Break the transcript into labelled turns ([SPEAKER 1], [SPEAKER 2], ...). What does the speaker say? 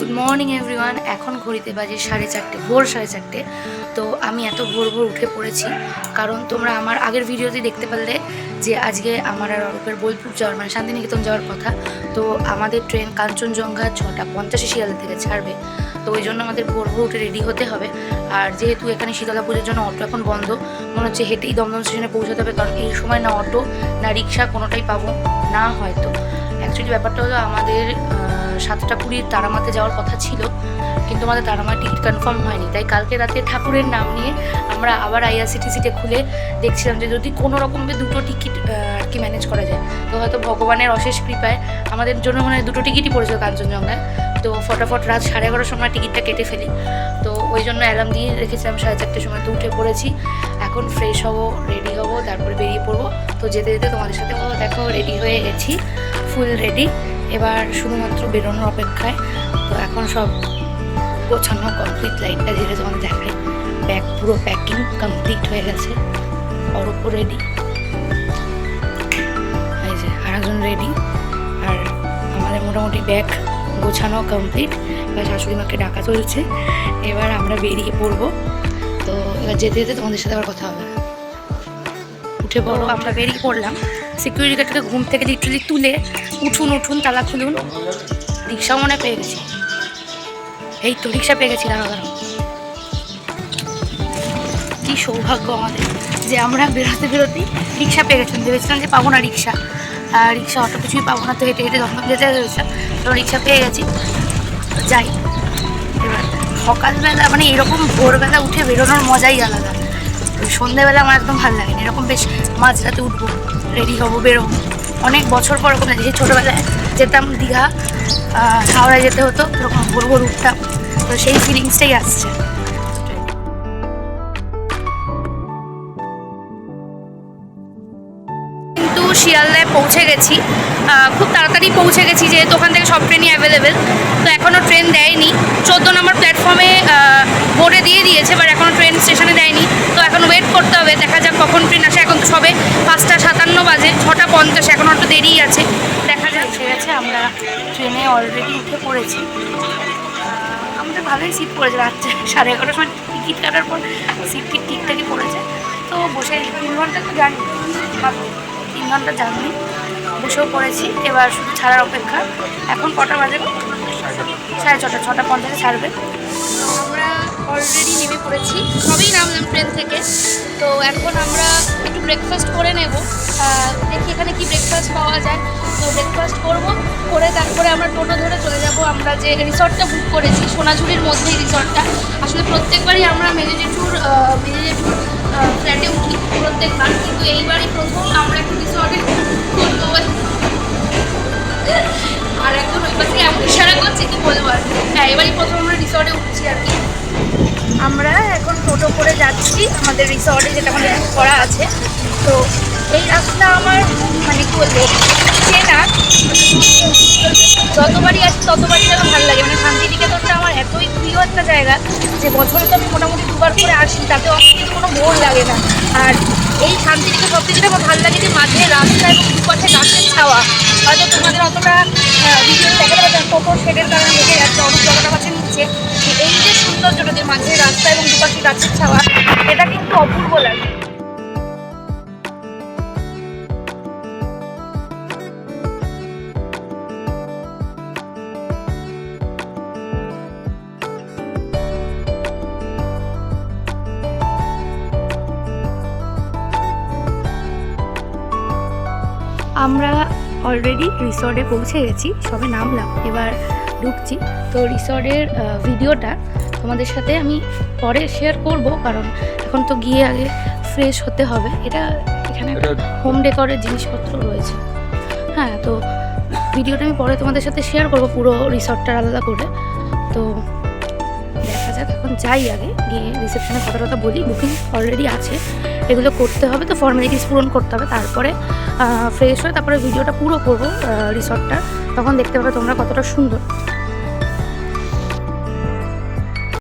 [SPEAKER 1] Good morning everyone এখন ঘড়িতে বাজে সাড়ে চারটে, ভোর সাড়ে চারটে। তো আমি এত ভোর ভোর উঠে পড়েছি, কারণ তোমরা আমার আগের ভিডিওতে দেখতে পারলে যে আজকে আমার আর অরূপের বোলপুর যাওয়ার মানে শান্তিনিকেতন যাওয়ার কথা। তো আমাদের ট্রেন কাঞ্চনজঙ্ঘা ছটা পঞ্চাশে শিয়ালদা থেকে ছাড়বে। তো ওই জন্য আমাদের ভোর ভোর উঠে রেডি হতে হবে। আর যেহেতু এখানে শীতলা পুজোর জন্য অটো এখন বন্ধ, মনে হচ্ছে হেঁটেই দমদম স্টেশনে পৌঁছাতে হবে, কারণ এই সময় না অটো, না রিক্সা কোনোটাই পাবো, না হয়তো। অ্যাকচুয়ালি ব্যাপারটা হলো আমাদের সাতটা কুড়ির তারামাতে যাওয়ার কথা ছিল, কিন্তু আমাদের তারামা টিকিট কনফার্ম হয়নি। তাই কালকে রাতে ঠাকুরের নাম নিয়ে আমরা আবার আইআরসিটিসিতে খুলে দেখছিলাম যে যদি কোনো রকমভাবে দুটো টিকিট আর কি ম্যানেজ করা যায়। তো হয়তো ভগবানের অশেষ কৃপায় আমাদের জন্য মনে দুটো টিকিটই পড়েছিল কাঞ্চনজঙ্ঘায়। তো ফটাফট রাত সাড়ে এগারোটার সময় টিকিটটা কেটে ফেলি। তো ওই জন্য অ্যালার্ম দিয়ে রেখেছিলাম সাড়ে চারটের সময়। তো উঠে পড়েছি। এখন ফ্রেশ হব রেডি হব, তারপরে বেরিয়ে পড়ব। তো যেতে যেতে তোমাদের সাথে দেখো রেডি হয়ে গেছি ফুল রেডি এবার শুধুমাত্র বেরোনোর অপেক্ষায় তো এখন সব গোছানো কমপ্লিট লাইটটা ধীরে তোমাদের দেখাই। ব্যাগ পুরো প্যাকিং কমপ্লিট হয়ে গেছে। অরূপও রেডি এই যে আর একজন রেডি আর আমাদের মোটামুটি ব্যাগ গোছানো কমপ্লিট এবার শাশুড়ি মাকে ডাকা চলছে। এবার আমরা বেরিয়ে পড়ব। তো এবার যেতে যেতে তোমাদের সাথে আবার কথা হবে। উঠে পড়ো, আমরা বেরিয়ে পড়লাম। সিকিউরিটি গার্ডকে ঘুম থেকে লিটারালি তুলে উঠুন উঠুন, তালা খুলুন। রিক্সাও মনে পেয়ে গেছি। এই তো, রিক্সা পেয়ে গেছি দাঁড়া দাঁড়া কি সৌভাগ্য আমাদের যে আমরা বেরোতে বেরোতেই রিক্সা পেয়ে গেছিলাম। ভেবেছিলাম যে পাবো না রিক্সা। রিক্সা অত কিছুই পাবো না, তো হেঁটে হেঁটে দমদম যেতে হয়েছে তো রিক্সা পেয়ে গেছি। যাই। এবার সকালবেলা মানে এরকম ভোরবেলা উঠে বেরোনোর মজাই আলাদা। সন্ধ্যেবেলা আমার একদম ভালো লাগে না এরকম বেশ মাঝরাতে উঠবো রেডি হব, বেরোবো। অনেক বছর পর ওরকম লাগে ছোটোবেলায় যেতাম দীঘা হাওড়ায় যেতে হতো এরকম ভোর ভোর উঠতাম। তো সেই ফিলিংসটাই আসছে। শিয়ালদায় পৌঁছে গেছি। খুব তাড়াতাড়ি পৌঁছে গেছি যেহেতু ওখান থেকে সব ট্রেনই অ্যাভেলেবেল তো এখনও ট্রেন দেয়নি। চোদ্দ নম্বর প্ল্যাটফর্মে বোর্ডে দিয়ে দিয়েছে বাট এখনও ট্রেন স্টেশনে দেয়নি। তো এখন ওয়েট করতে হবে, দেখা যাক কখন ট্রেন আসে। এখন তো সবে পাঁচটা সাতান্ন বাজে, ছটা পঞ্চাশ, এখন একটু দেরিই আছে। দেখা যাক। গেছে, আমরা ট্রেনে অলরেডি উঠে পড়েছি। আমাদের ভালোই সিট পড়েছে, রাত্রে সাড়ে এগারোটার সময় টিকিট কাটার পর সিট ঠিক ঠিকঠাকই পড়েছে। তো বসে তিন ঘণ্টা তো জানি তিন ঘণ্টা জার্নি বসেও পড়েছি। এবার শুধু ছাড়ার অপেক্ষা। এখন কটা বাজে সাড়ে ছটা ছটা পঞ্চাশে ছাড়বে। তো আমরা অলরেডি নেমে পড়েছি। সবই নামলাম ট্রেন থেকে। তো এখন আমরা একটু ব্রেকফাস্ট করে নেব। দেখি এখানে কি ব্রেকফাস্ট পাওয়া যায়। তো ব্রেকফাস্ট করব, করে তারপরে আমরা টোটো ধরে চলে যাব। আমরা যে রিসর্টটা বুক করেছি, সোনাঝুরির মধ্যেই রিসর্টটা। আসলে প্রত্যেকবারই আমরা মেজেজেটুর মেজেজেটুর ফ্ল্যাটে উঠি প্রত্যেকবার। কিন্তু এইবারই প্রথম আমরা একটু আমরা এখন টোটো করে যাচ্ছি আমাদের রিসর্টে যেটা book করা আছে। তো এই রাস্তা আমার মানে কি বলব, চেনা। যতবারই আসি, ততবারই যেন ভালো লাগে। মানে শান্তিনিকেতনটা আমার এতই প্রিয় একটা জায়গা যে বছরে তো আমি মোটামুটি দুবার করে আসি, তাতে আমার কিন্তু কোনো বোর লাগে না। আর এই শান্তিনিকেতন সব থেকে আমার ভালো লাগে যে মাঝে রাস্তা এবং দুপাশে গাছের ছাওয়া। হয়তো তোমাদের অতটা ভিডিও দেখা যাবে টোটো শেডের কারণে লেগে আমরা অলরেডি রিসর্টে পৌঁছে গেছি সবে নামলাম এবার ঢুকছি। তো রিসর্টের ভিডিওটা তোমাদের সাথে আমি পরে শেয়ার করব কারণ এখন তো গিয়ে আগে ফ্রেশ হতে হবে। এটা এখানে একটা হোম ডেকরের জিনিসপত্র রয়েছে। হ্যাঁ তো ভিডিওটা আমি পরে তোমাদের সাথে শেয়ার করব পুরো রিসর্টটার আলাদা করে। তো যাক এখন যাই আগে, গিয়ে রিসেপশনে কথা কথা বলি বুকিং অলরেডি আছে, এগুলো করতে হবে তো ফর্মালিটিস পূরণ করতে হবে, তারপরে ফ্রেশ হয়ে তারপরে ভিডিওটা পুরো করব রিসর্টটা তখন দেখতে পাবে তোমরা কতটা সুন্দর।